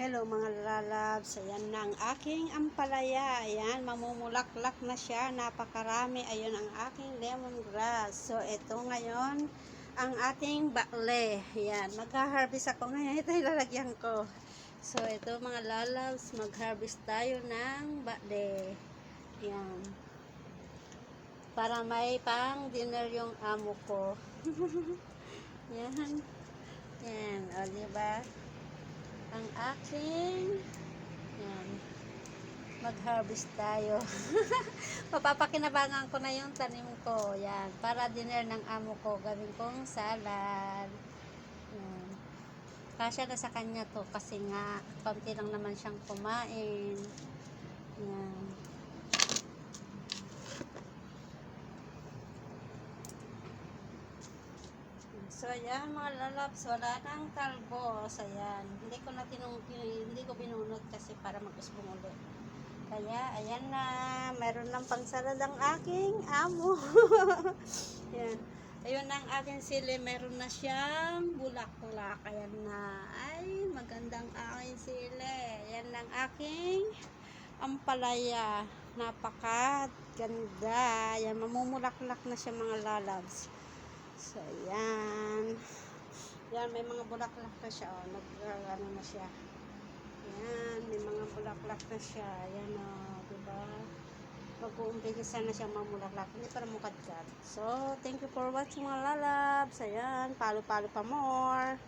Hello mga lalabs, ayan na ang aking ampalaya, ayan, mamumulaklak na siya, napakarami, ayun ang aking lemongrass. So, ito ngayon, ang ating bakle, ayan, magha-harvest ako ngayon, ito ilalagyan ko. So, ito mga lalabs, mag-harvest tayo ng bakle, ayan, para may pang dinner yung amo ko. yan, yan, o diba? Ang aking yan mag-harvest tayo. Mapapakinabangan ko na yung tanim ko yan para dinner ng amo ko gawin kong salad. Yan. Kasya na sa kanya to kasi nga konti lang naman siyang kumain yan So, ayan mga lalabs, wala nang talbos. Ayan. Hindi ko na tinung, hindi ko binunot kasi para mag-usbong ulit. Kaya, ayan na. Meron ng pangsalad ang aking amo. ayan. Ayun ang aking sili. Meron na siyang bulaklak. Ayan na. Ay, magandang aking sili. Ayan ang aking ampalaya. Napaka ganda. Ayan, mamumulaklak na siya mga lalabs. So, yan. Yan, may mga bulaklak na siya. Oh. Nag, uh, ano na siya. Yan, may mga bulaklak na siya. Yan, oh, diba? Mag-uumpisa na siya mamulaklak. Hindi pa namukadkat. So, thank you for watching mga lalabs. Ayan, palo-palo pa more.